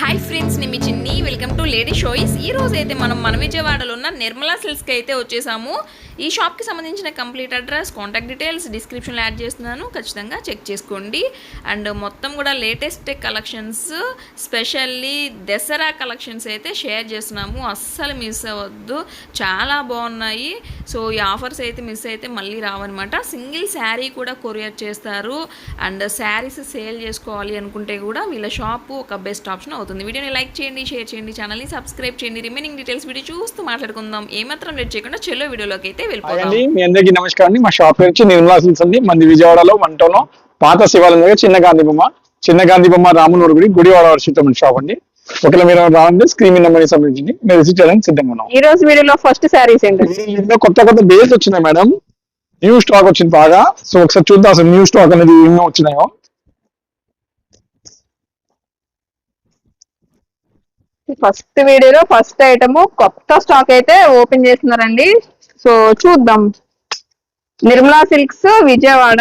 Hi friends నేను మీ చిన్ని. Welcome to lady షోయిస్ ఈ రోజు అయితే మనం మన విజయవాడలో ఉన్న నిర్మలా సిల్స్కి అయితే వచ్చేసాము. ఈ షాప్కి సంబంధించిన కంప్లీట్ అడ్రస్ కాంటాక్ట్ డీటెయిల్స్ డిస్క్రిప్షన్లో యాడ్ చేస్తున్నాను. ఖచ్చితంగా చెక్ చేసుకోండి. అండ్ మొత్తం కూడా latest collections specially Dasara collections అయితే షేర్ చేస్తున్నాము. అస్సలు మిస్ అవ్వద్దు. చాలా బాగున్నాయి. సో ఈ ఆఫర్స్ అయితే మిస్ అయితే మళ్ళీ రావన్నమాట. సింగిల్ శారీ కూడా కొరియర్ చేస్తారు. అండ్ శారీస్ సేల్ చేసుకోవాలి అనుకుంటే కూడా వీళ్ళ షాపు ఒక బెస్ట్ ఆప్షన్ అవుతుంది. వీడియోని లైక్ చేయండి షేర్ చేయండి ఛానల్ని సబ్స్క్రైబ్ చేయండి. రిమైనింగ్ డీటెయిల్స్ వీడియో చూస్తూ మాట్లాడుకుందాం. ఏమాత్రం లేట్ చేయకుండా చెల్లో వీడియోలోకి అయితే వెళ్ళిపోదాం. అండి మీ అందరికీ నమస్కారం అండి మా షాప్ పేరు వచ్చి నిర్మలా సిల్క్స్ అండి మంది విజయవాడలో వంటలో పాత శివాలయం దగ్గర చిన్న గాంధీ బొమ్మ చిన్న గాంధీ బొమ్మ రామునూరు గుడి గుడివాడ వర్షితం షాప్ అండి. ఒకవేళ మీరు రావండి స్క్రీన్ నెంబర్ సంబంధించి మీరు రిసీవ్ చేయడానికి సిద్ధంగా ఉన్నాం. ఈ రోజు వీడియోలో ఫస్ట్ శారీస్ ఏంటి ఇందులో కొత్త కొత్త బేస్ వచ్చినాయి మేడం. న్యూ స్టాక్ వచ్చింది బాగా. సో ఒకసారి చూద్దాం అసలు న్యూ స్టాక్ అనేది ఎన్నో వచ్చినాయో. ఫస్ట్ వీడియోలో ఫస్ట్ ఐటమ్ కొత్త స్టాక్ అయితే ఓపెన్ చేస్తున్నారండి. సో చూద్దాం. నిర్మలా సిల్క్స్ విజయవాడ.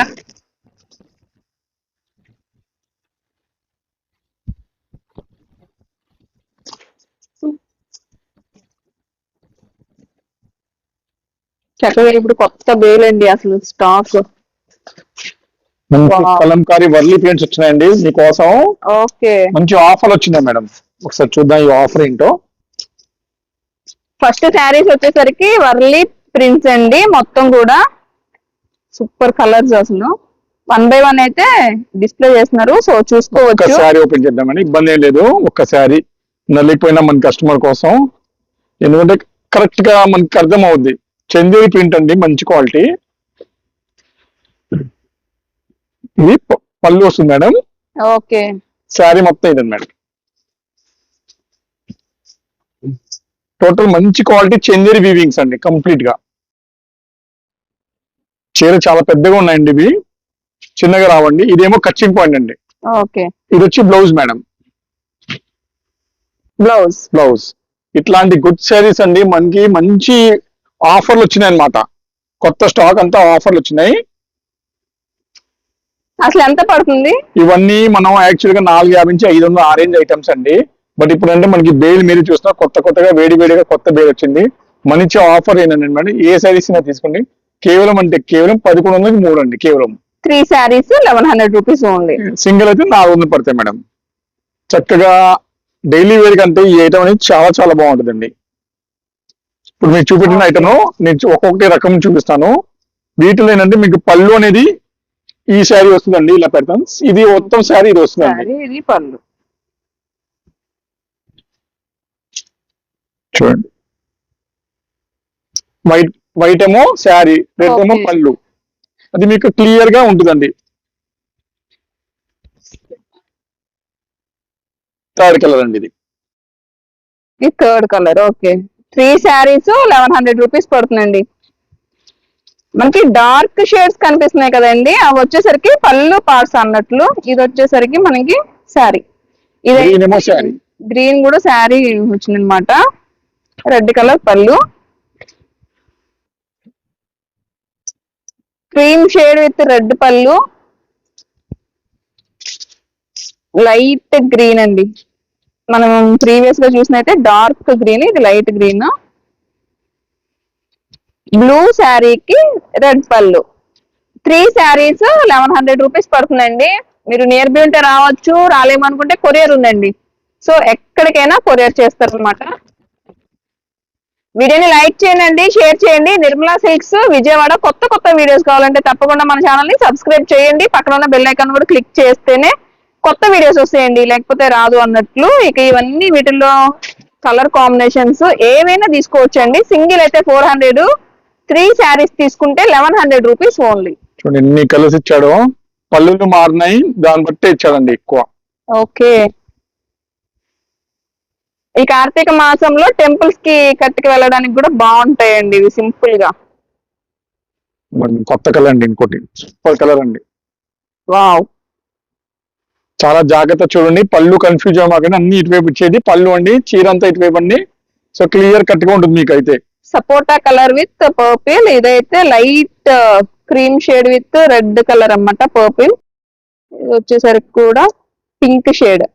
చక్కగా ఇప్పుడు కొత్త బేలండి అసలు స్టాక్. కలంకారీ వర్లీ ప్రింట్స్ వచ్చినాయండి మీకోసం. ఓకే. మంచి ఆఫర్ వచ్చినాయి మేడం. ఒకసారి చూద్దాం ఈ ఆఫర్ ఏంటో. ఫస్ట్ శారీస్ వచ్చేసరికి వర్లీ ప్రింట్స్ అండి మొత్తం కూడా. సూపర్ కలర్స్ అసలు. వన్ బై వన్ అయితే డిస్ప్లే చేస్తున్నారు సో చూసుకోవచ్చు. శారీ ఓపెన్ చేద్దామని ఇబ్బంది ఏం లేదు ఒక్క శారీ. నలిగిపోయినా మన కస్టమర్ కోసం. ఎందుకంటే కరెక్ట్గా మనకి అర్థం అవుద్ది. చందేరి ప్రింట్ అండి మంచి క్వాలిటీ ఇది పళ్ళు వస్తుంది మేడం. ఓకే. శారీ మొత్తం ఇదండి మేడం టోటల్ మంచి క్వాలిటీ చందేరి వీవింగ్స్ అండి కంప్లీట్గా చీర చాలా పెద్దగా ఉన్నాయండి ఇవి. చిన్నగా రావండి. ఇదేమో కచ్చింగ్ పాయింట్ అండి. ఓకే. ఇది వచ్చి బ్లౌజ్ మేడం. బ్లౌజ్. బ్లౌజ్. ఇట్లాంటి గుడ్ శారీస్ అండి. మనకి మంచి ఆఫర్లు వచ్చినాయి అన్నమాట. కొత్త స్టాక్ అంతా ఆఫర్లు వచ్చినాయి. అసలు ఎంత పడుతుంది? ఇవన్నీ మనం యాక్చువల్గా నాలుగు యాభై నుంచి ఐదు వందల ఆరేంజ్ ఐటమ్స్ అండి. బట్ ఇప్పుడు అంటే మనకి బేల్ మీరు చూసినా కొత్త కొత్తగా వేడి వేడిగా కొత్త బేల్ వచ్చింది. మంచి ఆఫర్ ఏంటంటే మేడం ఏ శారీస్ తీసుకోండి. కేవలం అంటే కేవలం పదకొండు వందలకి మూడు అండి కేవలం. Three saris eleven hundred rupees only. Single అయితే నాలుగు వందలు పడతాయి మేడం. చక్కగా డైలీ వేర్ కంటే ఈ ఐటమ్ అనేది చాలా చాలా బాగుంటుందండి. ఇప్పుడు మీకు చూపెట్టిన ఐటమ్ నేను ఒక్కొక్కటి రకం చూపిస్తాను. వీటిలో ఏంటంటే మీకు పళ్ళు అనేది ఈ శారీ వస్తుందండి ఇలా పెడతాం ఇది మొత్తం శారీ ఇది వస్తుందండి. ఇది పళ్ళు. చూడండి. వైట్ వైట్ ఏమో శారీ రెడ్ ఏమో. పళ్ళు. అది మీకు క్లియర్గా ఉంటుందండి. థర్డ్ కలర్ అండి ఇది. ఇది third colour okay three saris eleven hundred rupees పడుతుందండి. మనకి డార్క్ షేడ్స్ కనిపిస్తున్నాయి కదండి. అవి వచ్చేసరికి పళ్ళు పార్ట్స్ అన్నట్లు. ఇది వచ్చేసరికి మనకి శారీ. శారీ. గ్రీన్ కూడా శారీ వచ్చిందనమాట రెడ్ కలర్ పళ్ళు. క్రీమ్ షేడ్ విత్ రెడ్ పళ్ళు. లైట్ గ్రీన్ అండి. మనం ప్రీవియస్గా చూసినైతే డార్క్ గ్రీన్ ఇది లైట్ గ్రీన్. బ్లూ శారీకి రెడ్ పళ్ళు. Three saris eleven hundred rupees పడుతుందండి మీరు నియర్ బై ఉంటే రావచ్చు రాలేమనుకుంటే కొరియర్ ఉందండి. సో ఎక్కడికైనా కొరియర్ చేస్తారనమాట వీడియోని లైక్ చేయండి షేర్ చేయండి. నిర్మలా సిల్క్స్ విజయవాడ కొత్త కొత్త వీడియోస్ కావాలంటే తప్పకుండా మన ఛానల్ని సబ్స్క్రైబ్ చేయండి. పక్కన ఉన్న బెల్ ఐకాన్ కూడా క్లిక్ చేస్తేనే కొత్త వీడియోస్ వస్తాయండి. లేకపోతే రాదు అన్నట్లు. ఇక ఇవన్నీ వీటిల్లో కలర్ కాంబినేషన్స్ ఏవైనా తీసుకోవచ్చండి. సింగిల్ అయితే ఫోర్ హండ్రెడ్ త్రీ శారీస్ తీసుకుంటే లెవెన్ హండ్రెడ్ రూపీస్ ఓన్లీ చూడండి ఎన్ని కలర్స్ ఇచ్చాడో. పళ్ళులు మారినాయి. దాన్ని బట్టి ఇచ్చాడండి ఎక్కువ. ఓకే. ఈ కార్తీక మాసంలో టెంపుల్స్కి కట్టుకు వెళ్ళడానికి కూడా బాగుంటాయండి ఇవి సింపుల్గా. కొత్త కలర్ అండి ఇంకోటి. సూపర్ కలర్ అండి. వావ్. చాలా జాగ్రత్త చూడండి. పళ్ళు కన్ఫ్యూజ్ అవ్వమాకండి అన్ని ఇటువైపు ఇచ్చేది పళ్ళు అండి. చీర అంతా ఇటువైపు అండి. సో క్లియర్ కట్గా ఉంటుంది మీకు అయితే సపోటా కలర్ విత్ పర్పుల్ ఇదైతే light cream shade with red colour అన్నమాట పర్పుల్ ఇది వచ్చేసరికి కూడా పింక్ షేడ్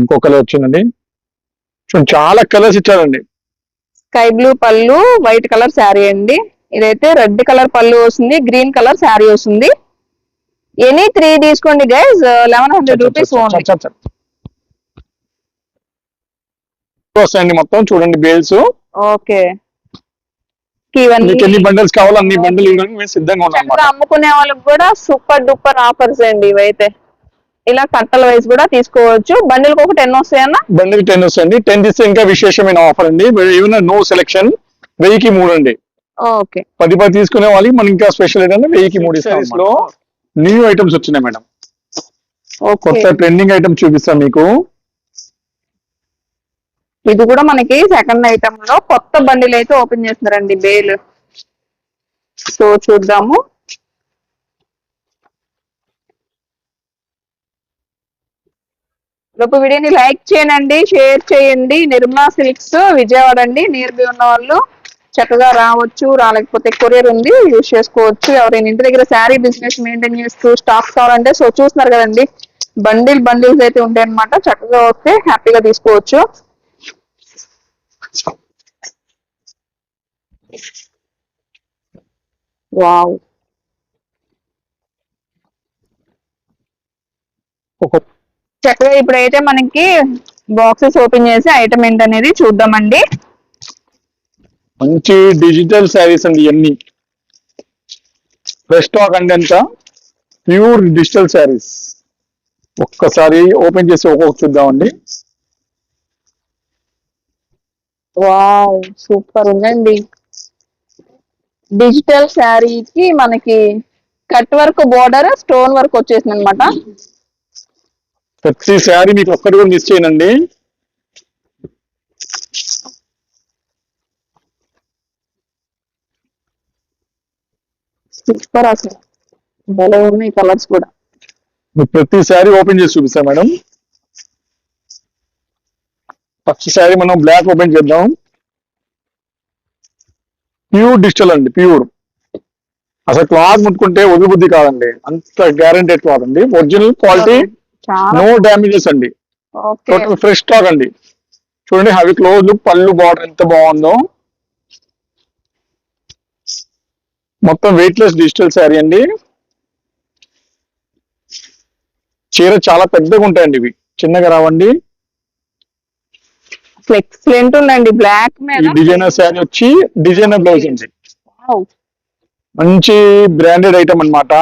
ఇంకో కలర్ వచ్చిందండి. చాలా కలర్స్ ఇచ్చారండి. స్కై బ్లూ పళ్ళు వైట్ కలర్ శారీ అండి. ఇదైతే రెడ్ కలర్ పళ్ళు వస్తుంది గ్రీన్ కలర్ శారీ వస్తుంది. ఎనీ త్రీ తీసుకోండి గైజ్ లెవెన్ హండ్రెడ్ రూపీస్ వస్తాయండి మొత్తం చూడండి బేల్స్ ఓకే. ఎన్ని బండిల్స్ కావాలో అన్ని బండిల్ ఇవ్వడానికి మేము సిద్ధంగా ఉన్నాం చక్కగా అమ్ముకునే వాళ్ళకి కూడా సూపర్ డూపర్ ఆఫర్స్ అండి ఇవైతే. ఇలా కట్టల వైజ్ కూడా తీసుకోవచ్చు. బండిల్కి ఒక టెన్ వస్తాయన్న? బండిల్ టెన్ వస్తుంది టెన్ తీస్తే ఇంకా విశేషమైన ఆఫర్ అండి. ఏమైనా నో సెలెక్షన్ వెయ్యికి మూడు అండి. ఓకే. పది పది తీసుకునే వాళ్ళకి మనం ఇంకా స్పెషల్ ఏంటంటే వెయ్యికి మూడు లో న్యూ ఐటమ్స్ వచ్చినాయి మేడం. కొత్త ట్రెండింగ్ ఐటమ్ చూపిస్తాం మీకు. ఇది కూడా మనకి సెకండ్ ఐటమ్లో కొత్త బండిల్ అయితే ఓపెన్ చేస్తున్నారండి. బేల్. సో చూద్దాము. లోపు వీడియోని లైక్ చేయండి షేర్ చేయండి. నిర్మలా సిల్క్స్ విజయవాడ అండి. నియర్బై ఉన్న వాళ్ళు చక్కగా రావచ్చు రాలేకపోతే కొరియర్ ఉంది యూజ్ చేసుకోవచ్చు. ఎవరైనా ఇంటి దగ్గర శారీ బిజినెస్ మెయింటైన్ చేస్తూ స్టాక్స్ కావాలంటే సో చూస్తున్నారు కదండి. బండిల్ బండిల్స్ అయితే ఉంటాయి అనమాట చక్కగా వస్తే హ్యాపీగా తీసుకోవచ్చు. వావ్. ఒక చక్కగా ఇప్పుడైతే మనకి బాక్సెస్ ఓపెన్ చేసి ఐటమ్ ఏంటనేది చూద్దామండి. మంచి డిజిటల్ శారీస్ అండి ఇవన్నీ ఫ్రెష్ స్టాక్ అండి అంతా ప్యూర్ డిజిటల్ శారీస్. ఒక్కసారి ఓపెన్ చేసి ఒక్కొక్క చూద్దామండి. వావ్ సూపర్ ఉందండి. డిజిటల్ శారీకి మనకి cut work border stone work వచ్చేసింది అనమాట ప్రతి శారీ మీకు ఒక్కటి కూడా మిస్ చేయనండి. సూపర్ అసలు. భలే ఉన్నాయి కలర్స్ కూడా. ప్రతి శారీ ఓపెన్ చేసి చూపిస్తాం మేడం. ఫస్ట్ శారీ మనం బ్లాక్ ఓపెన్ చేద్దాం. ప్యూర్ డిజిటల్ అండి ప్యూర్ అసలు క్లాత్ ముట్టుకుంటే వదిలిబుద్ధి కాదండి. అంత గ్యారంటెడ్ క్లాత్ అండి. ఒరిజినల్ క్వాలిటీ నో డ్యామేజెస్ అండి. టోటల్ ఫ్రెష్ స్టాక్ అండి. చూడండి హవి క్లోజ్ పళ్ళు బార్డర్ ఎంత బాగుందో. మొత్తం వెయిట్లెస్ డిజిటల్ శారీ అండి. చీర చాలా పెద్దగా ఉంటాయండి ఇవి. చిన్నగా రావండి. ఎక్సలెంట్ ఉందండి. బ్లాక్ డిజైనర్ శారీ వచ్చి డిజైనర్ బ్లౌజ్ అండి. మంచి బ్రాండెడ్ ఐటమ్ అన్నమాట.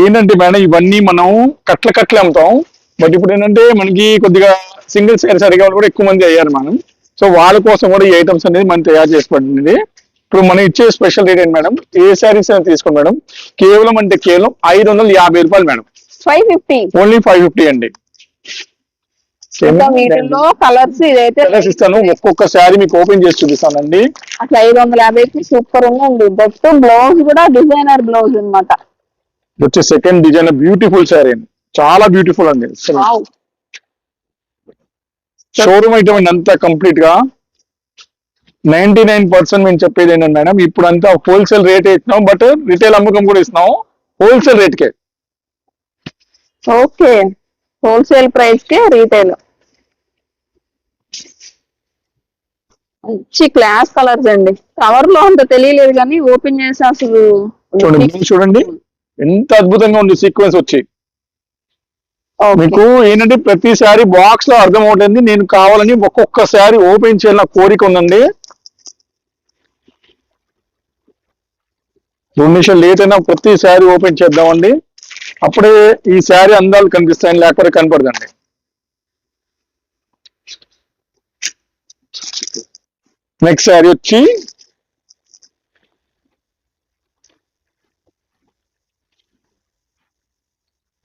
ఏంటంటే మేడం ఇవన్నీ మనం కట్ల కట్లే అమ్ముతాం. బట్ ఇప్పుడు ఏంటంటే మనకి కొద్దిగా సింగిల్ శారీ సరిగా కూడా ఎక్కువ మంది అయ్యారు మనం సో వాళ్ళ కోసం కూడా ఈ ఐటమ్స్ అనేది మనం తయారు చేసుకోబడింది ఇప్పుడు మనం ఇచ్చే స్పెషల్ రేట్ ఏంటి మేడం? ఏ శారీస్ అయినా తీసుకోండి మేడం. కేవలం అంటే కేవలం ఐదు వందల యాభై రూపాయలు madam. Five fifty? Only five fifty అండి. కలర్స్ ఇదైతే కలర్స్ ఇస్తాను. ఒక్కొక్క శారీ మీకు ఓపెన్ చేసి చూపిస్తానండి. అసలు ఐదు వందల యాభైకి సూపర్ ఉందండి దట్ బ్లౌజ్ కూడా డిజైనర్ బ్లౌజ్ అన్నమాట. ఇది వచ్చి సెకండ్ డిజైనర్ బ్యూటిఫుల్ శారీ అండి. చాలా బ్యూటిఫుల్ అండి. షోరూమ్ ఐటమ్ అండి అంతా కంప్లీట్గా నైన్టీ నైన్ పర్సెంట్ మేము చెప్పేది ఏంటంటే మేడం ఇప్పుడు అంతా హోల్సేల్ రేట్ ఇస్తున్నాం బట్ రిటైల్ అమ్మకం కూడా ఇస్తున్నాం. హోల్సేల్ రేట్ కే. ఓకే హోల్సేల్ ప్రైస్కి రీటైల్ మంచి క్లాస్ కలర్స్ అండి. కవర్లో అంత తెలియలేదు కానీ ఓపెన్ చేసి అసలు చూడండి చూడండి. ఎంత అద్భుతంగా ఉంది సీక్వెన్స్ వచ్చి. మీకు ఏంటంటే ప్రతి శారీ బాక్స్లో అర్థం అవుతుంది నేను కావాలని ఒక్కొక్క శారీ ఓపెన్ చేయాలని కోరిక ఉందండి. రెండు నిమిషాలు లేట్ అయినా ప్రతి శారీ ఓపెన్ చేద్దామండి. అప్పుడే ఈ శారీ అందాలు కనిపిస్తాయని లేకపోతే కనపడదండి. నెక్స్ట్ శారీ వచ్చి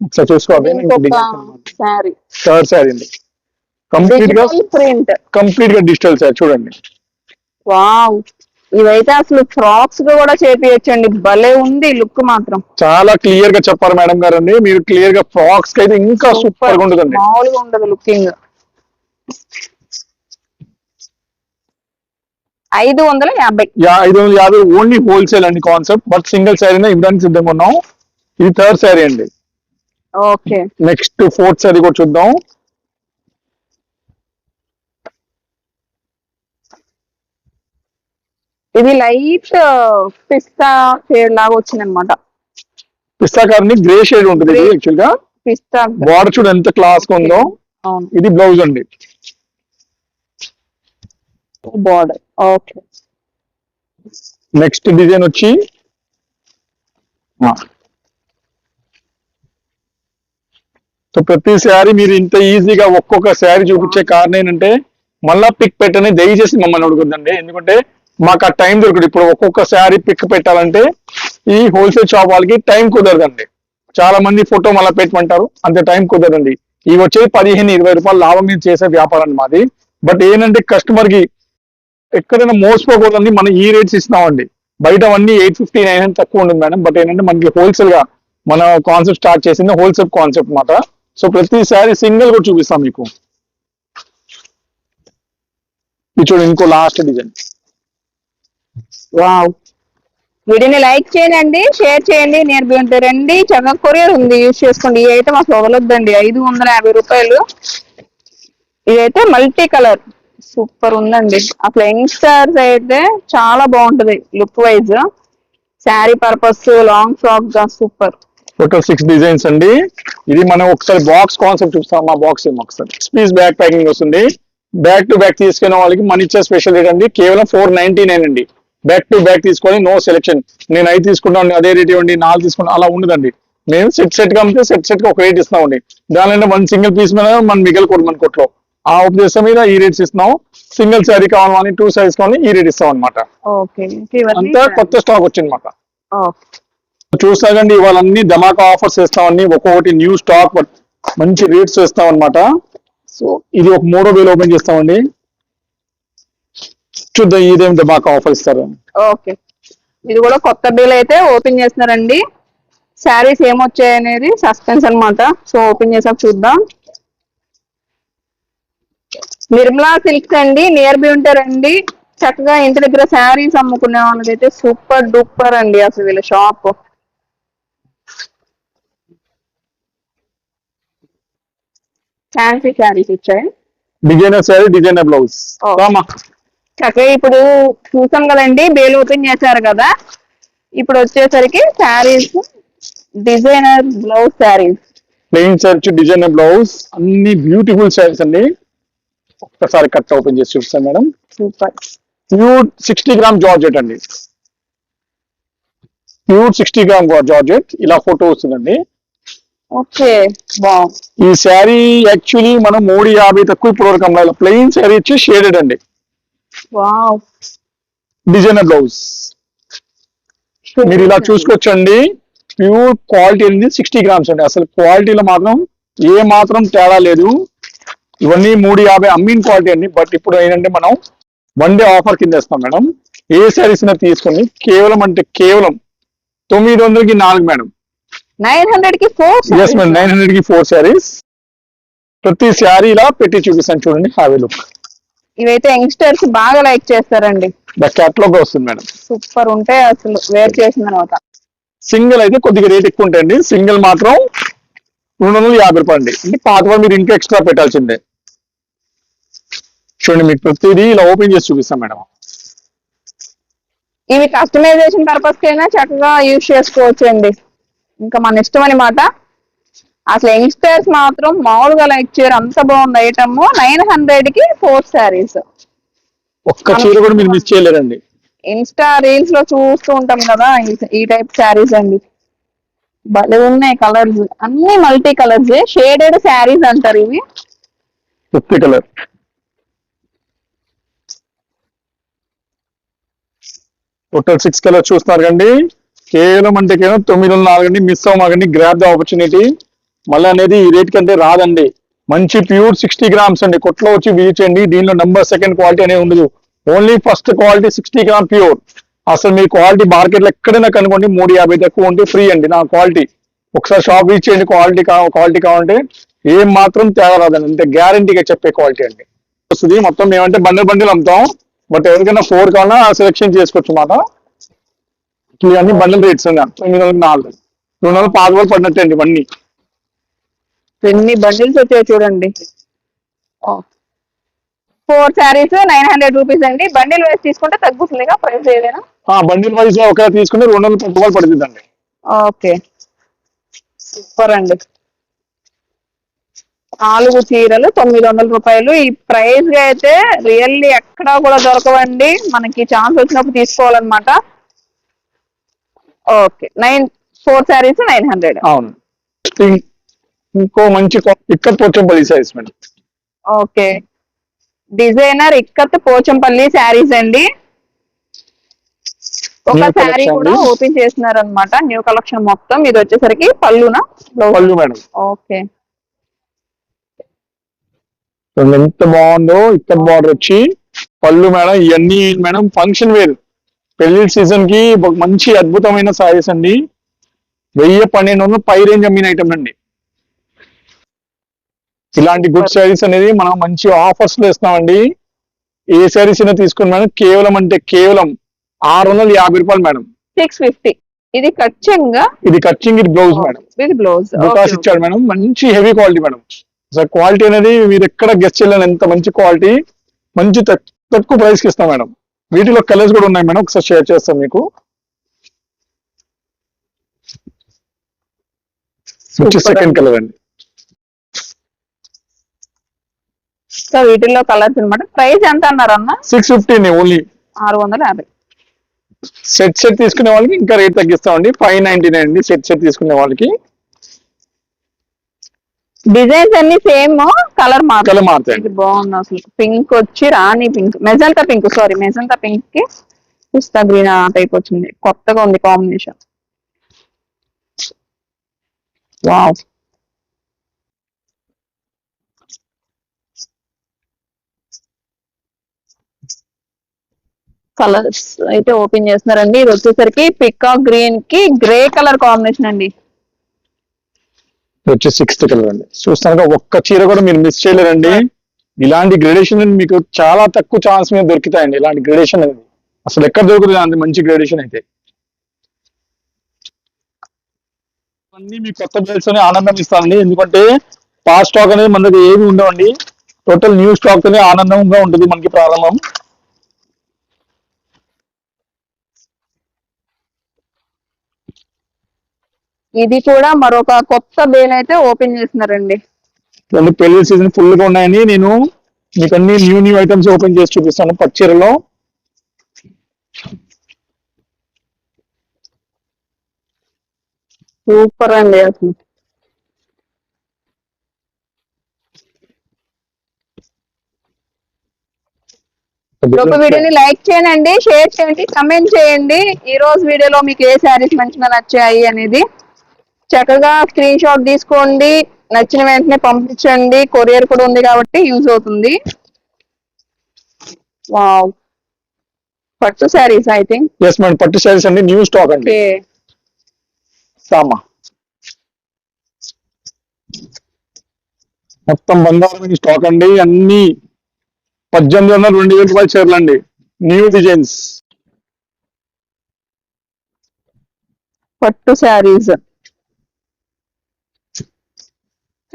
ఒకసారి చూసుకోవాలి థర్డ్ శారీ అండి. కంప్లీట్గా ప్రింట్ కంప్లీట్గా డిజిటల్ శారీ చూడండి. వావ్. ఇవైతే అసలు ఫ్రాక్స్గా కూడా చేపియచ్చండి. భలే ఉంది లుక్ మాత్రం. చాలా క్లియర్గా చెప్పారు మేడం గారు అండి మీరు క్లియర్గా ఫ్రాక్స్కి అయితే ఇంకా సూపర్గా ఉంటుందండి. మామూలుగా ఉండదు లుకింగ్ ఐదు వందల యాభై. ఐదు వందల యాభై ఓన్లీ హోల్సేల్ అండి కాన్సెప్ట్ బట్ సింగిల్ శారీనే ఇవ్వడానికి సిద్ధంగా ఉన్నాం. ఇది థర్డ్ శారీ అండి. ఓకే. నెక్స్ట్ ఫోర్త్ సారీ కూడా చూద్దాం. ఇది లైట్ పిస్తా షేడ్ లాగా వచ్చింది అనమాట పిస్తా కారణి గ్రే షేడ్ ఉంటుంది ఇది యాక్చువల్గా. పిస్తా. బార్డర్ చూడ ఎంత క్లాస్ ఉందో. ఇది బ్లౌజ్ అండి. బార్డర్. ఓకే. నెక్స్ట్ డిజైన్ వచ్చి సో ప్రతి శారీ మీరు ఇంత ఈజీగా ఒక్కొక్క శారీ చూపించే కారణం ఏంటంటే మళ్ళా పిక్ పెట్టని దయచేసి మమ్మల్ని అడుగుద్దండి. ఎందుకంటే మాకు ఆ టైం దొరకదు. ఇప్పుడు ఒక్కొక్క శారీ పిక్ పెట్టాలంటే ఈ హోల్సేల్ షాప్ వాళ్ళకి టైం కుదరదండి. చాలా మంది ఫోటో మళ్ళీ పెట్టమంటారు. అంత టైం కుదరదండి. ఇవి వచ్చేది పదిహేను ఇరవై రూపాయలు లాభం మీద చేసే వ్యాపారం మాది. బట్ ఏంటంటే కస్టమర్కి ఎక్కడైనా మోసపోకూడదని మనం ఈ రేట్స్ ఇస్తున్నామండి. బయట అన్ని ఎయిట్ ఫిఫ్టీ నైన్ తక్కువ ఉంటుంది మేడం బట్ ఏంటంటే మనకి హోల్సేల్గా మన కాన్సెప్ట్ స్టార్ట్ చేసింది హోల్సేల్ కాన్సెప్ట్ మాట. సో ప్రతిసారి సింగిల్ కూడా చూపిస్తాం మీకు. ఇది చూడండి ఇంకో లాస్ట్ డిజైన్ వావ్ వీడియోని లైక్ చేయండి షేర్ చేయండి నేను ఉంటే రండి. చక్కగా కొరియర్ ఉంది యూజ్ చేసుకోండి. అయితే మాకు అసలు వదలొద్దండి. ఐదు వందల యాభై రూపాయలు. ఇదైతే మల్టీ కలర్. సూపర్ ఉందండి. అసలు యంగ్స్టర్స్ అయితే చాలా బాగుంటది look wise. Sari purpose long ఫ్రాక్గా super. Total six designs అండి. ఇది మనం ఒకసారి బాక్స్ కాన్సెప్ట్ చూస్తాం. మా బాక్స్ ఏమో ఒకసారి. పీస్ బ్యాక్ ప్యాకింగ్ వస్తుంది. బ్యాక్ టు బ్యాక్ తీసుకునే వాళ్ళకి మన ఇచ్చే స్పెషల్ రేట్ అండి. కేవలం ఫోర్ నైన్టీ నైన్ అండి. బ్యాక్ టు బ్యాక్ తీసుకొని నో సెలెక్షన్ నేను ఐదు తీసుకుంటాను అదే రేట్ ఇవ్వండి నాలుగు తీసుకుంటాను అలా ఉండదండి. మేము సెట్ సెట్గా అమ్మితే సెట్ సెట్గా ఒక రేట్ ఇస్తామండి. దానిలో వన్ సింగిల్ పీస్ మీద మనం మిగలకూడదు మన కొట్లో. ఆ ఉద్దేశం మీద ఈ రేట్స్ ఇస్తున్నాం. సింగిల్ శారీ కావాలని టూ సారీస్ కావాలని ఈ రేట్ ఇస్తాం అనమాట అంతా కొత్త స్టాక్ వచ్చింది చూసాకండి ఇవాళ అన్ని ధమాకా ఆఫర్స్ వేస్తామని ఒక్కొక్కటి న్యూ స్టాక్ మంచి రేట్స్ వేస్తాం అనమాట సో ఇది ఒక మూడో వేలు ఓపెన్ చేస్తామండి. చూద్దాం ఇదేం ధమాకా ఆఫర్ ఇస్తారు. ఓకే. ఇది కూడా కొత్త బిల్ అయితే ఓపెన్ చేస్తున్నారండి. శారీస్ ఏమొచ్చాయి అనేది సస్పెన్స్ అన్నమాట. సో ఓపెన్ చేసాక చూద్దాం. నిర్మలా సిల్క్స్ అండి నియర్ బి ఉంటారండి చక్కగా ఇంటి దగ్గర శారీస్ అమ్ముకునే వాళ్ళకైతే సూపర్ డూపర్ అండి అసలు వీళ్ళ షాప్. ఫ్యాన్సీ శారీస్ ఇచ్చాయి డిజైనర్ శారీ డిజైనర్ బ్లౌజ్ చక్కగా ఇప్పుడు చూసాం కదండి బేల్ ఓపెన్ చేశారు కదా. ఇప్పుడు వచ్చేసరికి saris designer blouse saris plain sari designer blouse అన్ని బ్యూటిఫుల్ శారీస్ అండి. ఒక్కసారి కట్ ఓపెన్ చేసి చూస్తాను madam. Super pure sixty gram georgette అండి. ప్యూర్ సిక్స్టీ గ్రామ్ జార్జెట్ ఇలా ఫోటో వస్తుందండి. ఓకే ఈ శారీ యాక్చువల్లీ మనం మూడు యాభై తక్కువ ఇప్పుడు వరకు అమ్మాలి. ప్లెయిన్ శారీ వచ్చి షేడెడ్ అండి. Designer blouse. మీరు ఇలా చూసుకోవచ్చండి. ప్యూర్ క్వాలిటీ అనేది సిక్స్టీ గ్రామ్స్ అండి. అసలు క్వాలిటీలో మాత్రం ఏ మాత్రం తేడా లేదు. ఇవన్నీ మూడు యాభై అమ్మిన క్వాలిటీ అండి. బట్ ఇప్పుడు ఏంటంటే మనం వన్ డే ఆఫర్ కింద ఇస్తాం మేడం. ఏ శారీస్ తీసుకొని కేవలం అంటే కేవలం తొమ్మిది వందలకి నాలుగు మేడం. నైన్ హండ్రెడ్కి ఫోర్ ఎస్ మేడం నైన్ హండ్రెడ్కి ఫోర్ శారీస్ ప్రతి శారీ ఇలా పెట్టి చూపిస్తాను చూడండి హ్యావీ లుక్ ఇవైతే యంగ్స్టర్స్ బాగా లైక్ చేస్తారండి. క్యాటలాగ్ వస్తుంది మేడం సూపర్ ఉంటాయి అసలు. వేర్ చేసిన తర్వాత. సింగిల్ అయితే కొద్దిగా రేట్ ఎక్కువ ఉంటాయండి. సింగిల్ మాత్రం రెండు వందల యాభై రూపాయలు అండి. అంటే పాత మీరు ఇంకా ఎక్స్ట్రా పెట్టాల్సిందే. చూడండి మీకు ప్రతిదీ ఇలా ఓపెన్ చేసి చూపిస్తాం మేడం ఇవి కస్టమైజేషన్ పర్పస్ కైనా చక్కగా యూజ్ చేసుకోవచ్చు అండి ఇంకా మన ఇష్టం అనమాట అసలు యంగ్స్టర్స్ మాత్రం మామూలుగా లైక్ చేయరు. అంత బాగుంది ఐటమ్ నైన్ హండ్రెడ్కి ఫోర్ శారీస్ ఒక్క చీర కూడా మీరు మిస్ చేయలేరండి. ఇన్స్టా రీల్స్లో చూస్తూ ఉంటాం కదా ఈ- టైప్ శారీస్ అండి. భలే ఉన్నాయి కలర్స్ అన్ని మల్టీ కలర్స్ షేడెడ్ శారీస్ అంటారు ఇవి. Fifty colour total six colour చూస్తున్నారు కండి కేవలం అంటే కేవలం తొమ్మిది వందల నాలుగండి మిస్ అవ్వమాకండి గ్రాప్ ద ఆపర్చునిటీ మళ్ళీ అనేది ఈ రేట్ కంటే రాదండి. మంచి ప్యూర్ సిక్స్టీ గ్రామ్స్ అండి. కొట్లో వచ్చి విజిట్ చేయండి. దీనిలో నంబర్ సెకండ్ క్వాలిటీ అనేది ఉండదు. Only first quality sixty gram pure అసలు మీ క్వాలిటీ మార్కెట్లో ఎక్కడైనా కనుకోండి మూడు యాభై తక్కువ ఉంటే ఫ్రీ అండి నా క్వాలిటీ ఒకసారి షాప్ విజిట్ చేయండి. క్వాలిటీ క్వాలిటీ కావాలంటే ఏం మాత్రం తేడా రాదండి. అంతే గ్యారంటీగా చెప్పే క్వాలిటీ అండి. వస్తుంది. మొత్తం మేమంటే బండిల్ బండిల్ అమ్ముతాం. బట్ ఎవరికైనా ఫోర్ కావాలన్నా సెలెక్షన్ చేసుకోవచ్చు మాట ఇవన్నీ బండిల్ రేట్స్ అండి తొమ్మిది వందల నాలుగు. రెండు వందలు పాత వాళ్ళు పడినట్టే అండి ఇవన్నీ ఎన్ని బండిల్స్ వచ్చాయి చూడండి. Four saris nine hundred rupees అండి. బండిల్ వేసి తీసుకుంటే తగ్గుతుందిగా ప్రైస్ ఏదైనా? బండిల్ వైజ్ ఒకవేళ తీసుకుంటే రెండు వందల పది రూపాయలు పడుతుందండి. ఓకే. సూపర్ అండి. నాలుగు చీరలు తొమ్మిది వందల రూపాయలు. ఈ ప్రైస్గా అయితే రియల్లీ ఎక్కడా కూడా దొరకవండి. మనకి ఛాన్స్ వచ్చినప్పుడు తీసుకోవాలన్నమాట. Okay nine four saris nine hundred అవును. ఇంకో మంచి ikat Pochampally size madam. Okay designer ikat Pochampally saris అండి. ఒక శారీ కూడా. ఓపెన్ చేస్తున్నారు అనమాట న్యూ కలెక్షన్ మొత్తం. ఇది వచ్చేసరికి పళ్ళునా? పళ్ళు మేడం. ఓకే ఎంత బాగుందో ఇక్కత్ బార్డర్ వచ్చి పళ్ళు మేడం ఇవన్నీ మేడం ఫంక్షన్ వేర్. పెళ్ళి సీజన్కి మంచి అద్భుతమైన సారీస్ అండి. వెయ్యి పన్నెండు వందలు పై రేంజ్ అమ్మిన ఐటమ్ అండి. ఇలాంటి గుడ్ శారీస్ అనేది మనం మంచి ఆఫర్స్లో ఇస్తామండి. ఏ శారీస్ అయినా తీసుకుని మేడం కేవలం అంటే కేవలం ఆరు వందల యాభై రూపాయలు మేడం. సిక్స్ ఫిఫ్టీ ఇది ఖచ్చితంగా ఇది కచ్చింగ్ ఇది బ్లౌజ్ మేడం. విత్ బ్లౌజ్ బుకాస్ ఇచ్చాడు మేడం. మంచి హెవీ క్వాలిటీ మేడం. అసలు క్వాలిటీ అనేది మీరు ఎక్కడ గెస్ట్ చేయలేని ఎంత మంచి క్వాలిటీ మంచి తక్- తక్కువ ప్రైస్కి ఇస్తాం మేడం. వీటిలో కలర్స్ కూడా ఉన్నాయి మేడం ఒకసారి షేర్ చేస్తాం మీకు. వచ్చి సెకండ్. కలర్ అండి. సో వీటిల్లో కలర్స్ అన్నమాట. ప్రైస్ ఎంత అన్నారు అన్న సిక్స్ ఫిఫ్టీ ఓన్లీ ఆరు వందల యాభై. సెట్ సెట్ తీసుకునే వాళ్ళకి ఇంకా రేట్ తగ్గిస్తామండి ఫైవ్ నైన్టీ నైన్ అండి సెట్ సెట్ తీసుకునే వాళ్ళకి. డిజైన్స్ అన్ని సేమ్ కలర్ మాత్రం కలర్ మారుతాయి. ఇది బాగుంది అసలు. పింక్ వచ్చి rani pink. Magenta pink sorry magenta పింక్కి పిస్తా గ్రీన్ ఆ టైప్ వచ్చింది. కొత్తగా ఉంది కాంబినేషన్. వావ్. కలర్స్ అయితే ఓపెన్ చేస్తున్నారండి. ఇది వచ్చేసరికి పికాక్ గ్రీన్కి గ్రే కలర్ కాంబినేషన్ అండి. వచ్చి సిక్స్త్ కలర్ అండి చూస్తాను ఒక్క చీర కూడా మీరు మిస్ చేయలేరండి. ఇలాంటి గ్రేడేషన్ మీకు చాలా తక్కువ ఛాన్స్ మీద దొరుకుతాయండి ఇలాంటి గ్రేడేషన్ అనేది. అసలు ఎక్కడ దొరుకుతుంది అంత మంచి గ్రేడేషన్ అయితే? అన్ని మీ కొత్త బిల్స్ అని ఆనందం ఇస్తానండి ఎందుకంటే పాస్ స్టాక్ అనేది మన దగ్గర ఏమి ఉండవండి. టోటల్ న్యూ స్టాక్ తోనే ఆనందంగా ఉంటుంది మనకి ప్రారంభం. ఇది కూడా మరొక కొత్త బేల్ అయితే ఓపెన్ చేస్తున్నారండి. ఇవన్నీ పెళ్ళి సీజన్ ఫుల్గా ఉన్నాయని నేను మీకు అన్ని న్యూ న్యూ ఐటమ్స్ ఓపెన్ చేసి చూపిస్తాను పచ్చీరలో సూపర్ అండి అసలు. ఒక వీడియోని లైక్ చేయండి షేర్ చేయండి కమెంట్ చేయండి. ఈ రోజు వీడియోలో మీకు ఏ శారీస్ మంచిగా నచ్చాయి అనేది. చక్కగా స్క్రీన్ షాట్ తీసుకోండి. నచ్చిన వెంటనే పంపించండి. కొరియర్ కూడా ఉంది కాబట్టి యూజ్ అవుతుంది. వావ్ పట్టు saris I think yes madam పట్టు శారీస్ అండి. న్యూ స్టాక్ అండి. సామా. మొత్తం బంగారం స్టాక్ అండి. అన్ని పద్దెనిమిది వందల రెండు వేల రూపాయల చీరలు అండి. న్యూ డిజైన్స్ పట్టు శారీస్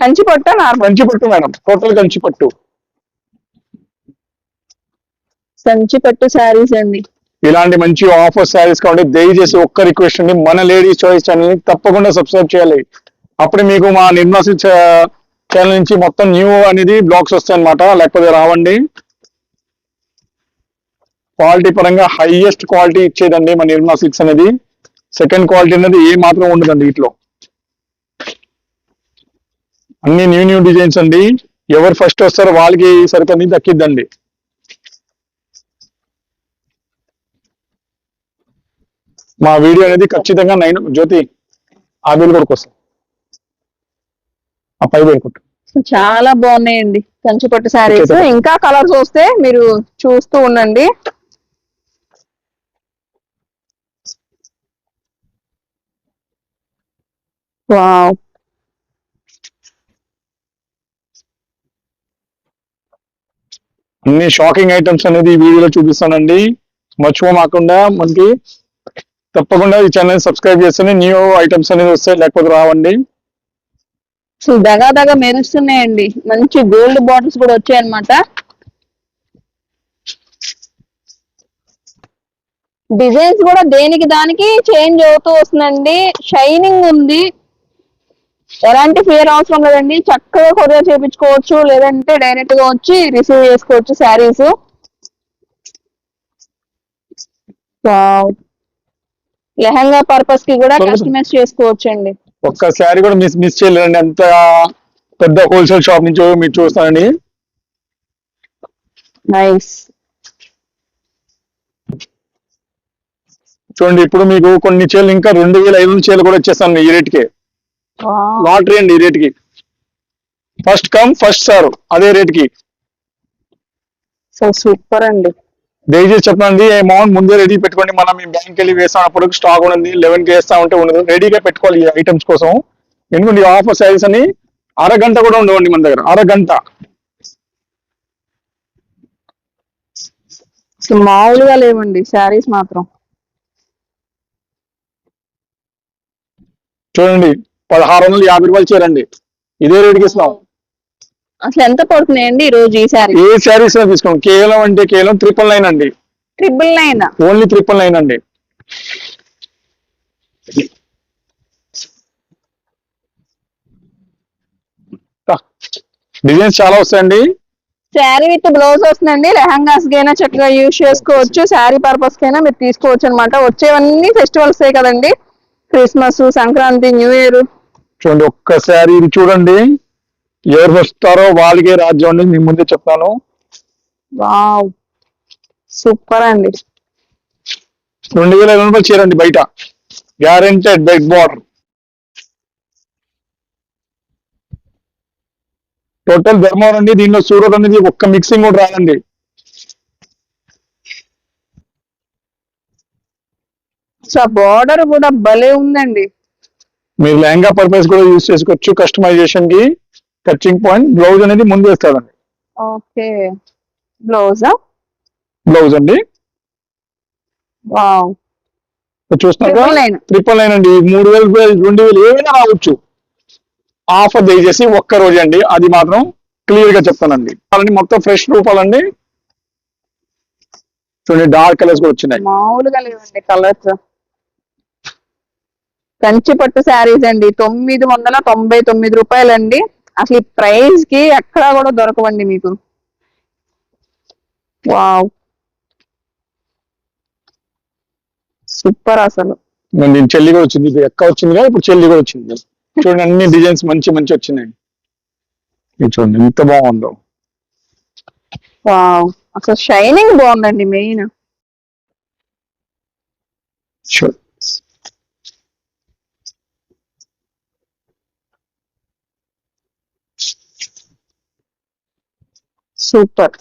కంచి పట్ట నార్మల్ కంచి పట్టు మేడం. టోటల్ కంచి పట్టు కంచి పట్టు శారీస్ అండి. ఇలాంటి మంచి ఆఫర్ శారీస్ కావాలి దయచేసి ఒక్క రిక్వెస్ట్ అండి. మన లేడీస్ చాయిస్ ఛానల్ని తప్పకుండా సబ్స్క్రైబ్ చేయాలి. అప్పుడు మీకు మా నిర్మాసి ఛానల్ నుంచి మొత్తం న్యూ అనేది బ్లాగ్స్ వస్తాయి అనమాట లేకపోతే రావండి. క్వాలిటీ పరంగా హైయెస్ట్ క్వాలిటీ ఇచ్చేదండి మన నిర్మా సిక్స్ అనేది. సెకండ్ క్వాలిటీ అనేది ఏ మాత్రం ఉండదండి వీటిలో. అన్ని న్యూ న్యూ డిజైన్స్ అండి. ఎవరు ఫస్ట్ వస్తారో వాళ్ళకి అనేది దక్కిద్దండి. మా వీడియో అనేది ఖచ్చితంగా నైన్ జ్యోతి ఆ బిల్ కొడుకు వస్తాం ఆ పై సో చాలా బాగున్నాయండి. కంచి పట్టు శారీస్ ఇంకా కలర్స్ వస్తే మీరు చూస్తూ ఉండండి. వావ్ అన్ని షాకింగ్ ఐటమ్స్ అనేది ఈ వీడియోలో చూపిస్తానండి. మర్చిపోమాకుండా మనకి తప్పకుండా ఈ ఛానల్ సబ్స్క్రైబ్ చేస్తే న్యూ ఐటమ్స్ అనేది వస్తాయి లేకపోతే రావండి. సో దగా మెరుస్తున్నాయండి. మంచి గోల్డ్ బాటిల్స్ కూడా వచ్చాయనమాట డిజైన్స్ కూడా దేనికి దానికి చేంజ్ అవుతూ వస్తుందండి. షైనింగ్ ఉంది. ఎలాంటి ఫియర్ అవసరం లేదండి. చక్కగా కొరియర్ చేయించుకోవచ్చు లేదంటే డైరెక్ట్గా వచ్చి రిసీవ్ చేసుకోవచ్చు శారీస్ లెహంగా పర్పస్కి కూడా. కస్టమైజ్ చేసుకోవచ్చు అండి ఒక్క శారీ కూడా మిస్ మిస్ చేయలేదండి. ఎంత పెద్ద హోల్సేల్ షాప్ నుంచి మీరు చూస్తానండి నైస్ చూడండి ఇప్పుడు మీకు కొన్ని చీరలు ఇంకా రెండు వేల ఐదు వందల చీరలు కూడా వచ్చేస్తాను ఈ రేట్కి లాటరీ అండి ఈ రేట్కి. ఫస్ట్ కమ్ ఫస్ట్ సార్ అదే రేట్కి. సో సూపర్ అండి. దయచేసి చెప్పండి అమౌంట్ ముందే రెడీ పెట్టుకోండి. మనం మీ బ్యాంక్ వెళ్ళి వేసినప్పుడు స్టాక్ ఉంది లెవెన్కి వేస్తా ఉంటే ఉండదు రెడీగా పెట్టుకోవాలి ఈ ఐటమ్స్ కోసం. ఎందుకంటే ఈ ఆఫర్ సైజ్ అని అరగంట కూడా ఉండవండి మన దగ్గర. అరగంట. మామూలుగా లేవండి శారీస్ మాత్రం. చూడండి పదహారు వందల యాభై రూపాయలు చేరండి. ఇదే రేట్కి ఇస్తాం అసలు ఎంత పడుతున్నాయండి ఈ రోజు ఈ శారీ? ఏ శారీస్ తీసుకోండి. కేవలం అంటే కేవలం ట్రిపుల్ నైన్ అండి. Triple nine only triple nine అండి. డిజైన్స్ చాలా వస్తాయండి. శారీ విత్ బ్లౌజ్ వస్తుందండి. లెహంగాస్ కైనా చక్కగా యూజ్ చేసుకోవచ్చు. శారీ పర్పస్ కైనా మీరు తీసుకోవచ్చు అనమాట. వచ్చేవన్నీ ఫెస్టివల్స్ కదండి. Christmas Sankranti new year. చూడండి ఒక్కసారి ఇది చూడండి. ఎవరు వస్తారో వాళ్ళకే రాజ్యం అండి మీ ముందే చెప్తాను. సూపర్ అండి. రెండు వేల ఐదు వందలు చీరండి బయట. గ్యారెంటెడ్ బెగ్ బార్డర్ టోటల్ ధర్మవరం అండి దీనిలో సూరత్ అనేది ఒక్క మిక్సింగ్ కూడా రాదండి. సో బార్డర్ కూడా భలే ఉందండి. మీరు లెహంగా పర్పస్ కూడా యూజ్ చేసుకోవచ్చు. కస్టమైజేషన్కి టచింగ్ పాయింట్ బ్లౌజ్ అనేది ముందు వేస్తారండి ఓకే. బ్లౌజ్? బ్లౌజ్ అండి. వావ్. ట్రిపుల్ నైన్ అండి. మూడు వేలు రెండు వేలు ఏమైనా రావచ్చు. ఆఫర్ దయచేసి ఒక్క రోజు అండి. అది మాత్రం క్లియర్గా చెప్తానండి. మొత్తం ఫ్రెష్ రూపాలండి. చూడండి డార్క్ కలర్స్ కూడా వచ్చినాయి. మామూలుగా లేవండి కలర్స్ కంచి పట్టు శారీస్ అండి. తొమ్మిది వందల తొంభై తొమ్మిది రూపాయలండి. అసలు ఈ ప్రైస్కి ఎక్కడా కూడా దొరకవండి మీకు. వావ్. సూపర్ అసలు. నేను చెల్లి కూడా వచ్చింది. ఇది ఎక్క వచ్చింది కదా ఇప్పుడు చెల్లి కూడా వచ్చింది. చూడండి అన్ని డిజైన్స్ మంచి మంచి వచ్చినాయి. చూడండి ఎంత బాగుందో. వావ్. అసలు షైనింగ్ బాగుందండి మెయిన్. Sure. సూపర్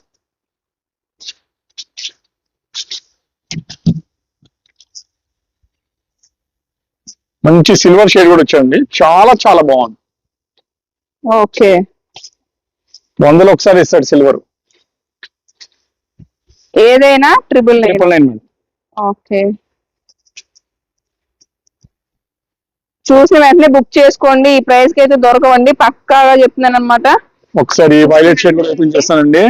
మంచి సిల్వర్ షేడ్ కూడా వచ్చాయండి. చాలా చాలా బాగుంది. ఓకే. వందలు ఒకసారి ఇస్తాడు సిల్వర్. ఏదైనా ట్రిపుల్ ట్రిపుల్ నైన్ ఓకే. చూసిన వెంటనే బుక్ చేసుకోండి. ఈ ప్రైస్కి అయితే దొరకవండి. పక్కాగా చెప్తున్నాను అనమాట ఒకసారి వైలెట్ షేడ్ కూడా ఓపెన్ చేస్తానండి.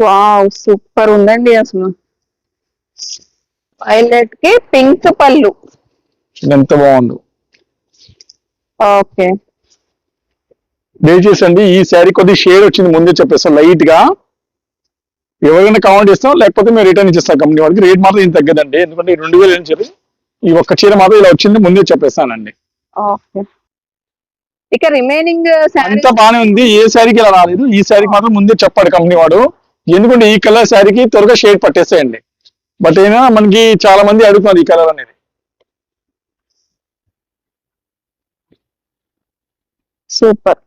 వావ్ సూపర్ ఉందండి అసలు. వైలెట్కి పింక్ పళ్ళు. ఎంత బాగుందో. ఓకే దయచేసి అండి ఈ శారీ కొద్ది షేడ్ వచ్చింది ముందే చెప్పేస్తాం లైట్గా. ఎవరైనా కౌంట్ ఇస్తాం లేకపోతే మేము రిటర్న్ ఇచ్చేస్తాం కంపెనీ వాడికి రేట్ మాత్రం ఏం తగ్గదండి ఎందుకంటే ఈ రెండు వేలు ఏం చెప్పి ఈ ఒక్క చీర మాత్రం ఇలా వచ్చింది ముందే చెప్పేస్తానండి. ఓకే. ఇక రిమైనింగ్ అంతా బానే ఉంది. ఏ శారీకి ఇలా రాలేదు. ఈ శారీకి మాత్రం ముందే చెప్పాడు కంపెనీ వాడు ఎందుకంటే ఈ కలర్ శారీకి త్వరగా షేడ్ పట్టేస్తాయండి బట్ అయినా మనకి చాలా మంది అడుగుతున్నారు ఈ కలర్ అనేది. సూపర్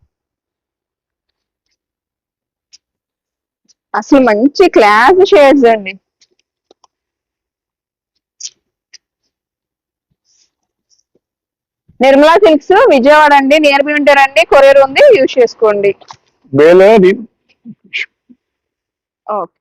అసలు మంచి క్లాస్ షేడ్స్ అండి. నిర్మలా సిల్క్స్ విజయవాడ అండి నియర్ బై ఉంటారండి కొరియర్ ఉంది యూజ్ చేసుకోండి. ఓకే.